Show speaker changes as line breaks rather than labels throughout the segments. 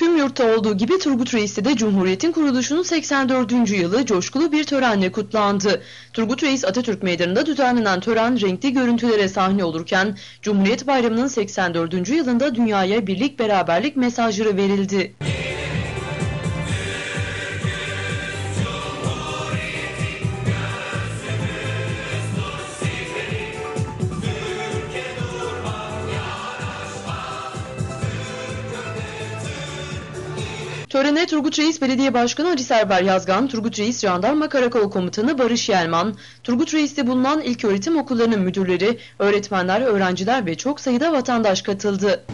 Tüm yurtta olduğu gibi Turgut Reis'te de Cumhuriyet'in kuruluşunun 84. yılı coşkulu bir törenle kutlandı. Turgut Reis Atatürk Meydanı'nda düzenlenen tören renkli görüntülere sahne olurken Cumhuriyet Bayramı'nın 84. yılında dünyaya birlik beraberlik mesajları verildi. Törene Turgut Reis Belediye Başkanı Ali Serber Yazgan, Turgut Reis Jandarma Karakol Komutanı Barış Yelman, Turgut Reis'te bulunan ilköğretim okullarının müdürleri, öğretmenler, öğrenciler ve çok sayıda vatandaş katıldı.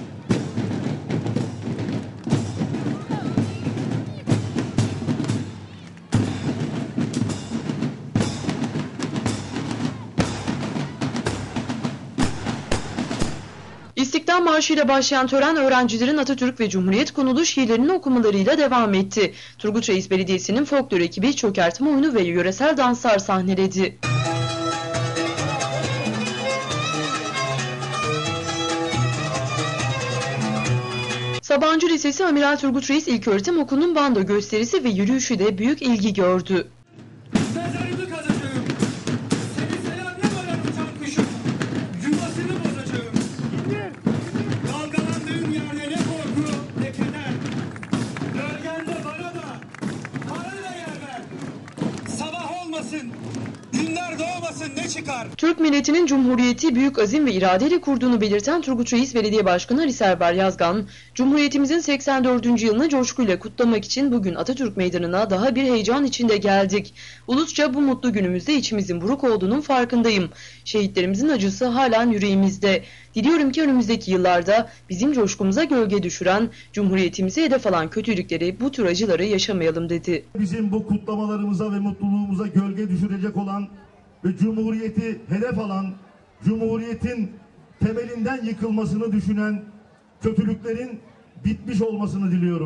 İstiklal Marşı ile başlayan tören öğrencilerin Atatürk ve Cumhuriyet konulu şiirlerinin okumalarıyla devam etti. Turgut Reis Belediyesi'nin folklor ekibi çökertme oyunu ve yöresel danslar sahneledi. Sabancı Lisesi Amiral Turgut Reis İlköğretim Okulu'nun bando gösterisi ve yürüyüşü de büyük ilgi gördü.
listen. Doğmasın ne çıkar?
Türk milletinin Cumhuriyeti büyük azim ve iradeyle kurduğunu belirten Turgut Reis Belediye Başkanı Ali Serber Yazgan, Cumhuriyetimizin 84. yılını coşkuyla kutlamak için bugün Atatürk Meydanı'na daha bir heyecan içinde geldik. Ulusça bu mutlu günümüzde içimizin buruk olduğunun farkındayım. Şehitlerimizin acısı halen yüreğimizde. Diliyorum ki önümüzdeki yıllarda bizim coşkumuza gölge düşüren, Cumhuriyetimizi hedef alan kötülükleri, bu tür acıları yaşamayalım dedi.
bizim bu kutlamalarımıza ve mutluluğumuza gölge düşürecek olan ve Cumhuriyeti hedef alan, Cumhuriyetin temelinden yıkılmasını düşünen kötülüklerin bitmiş olmasını diliyorum.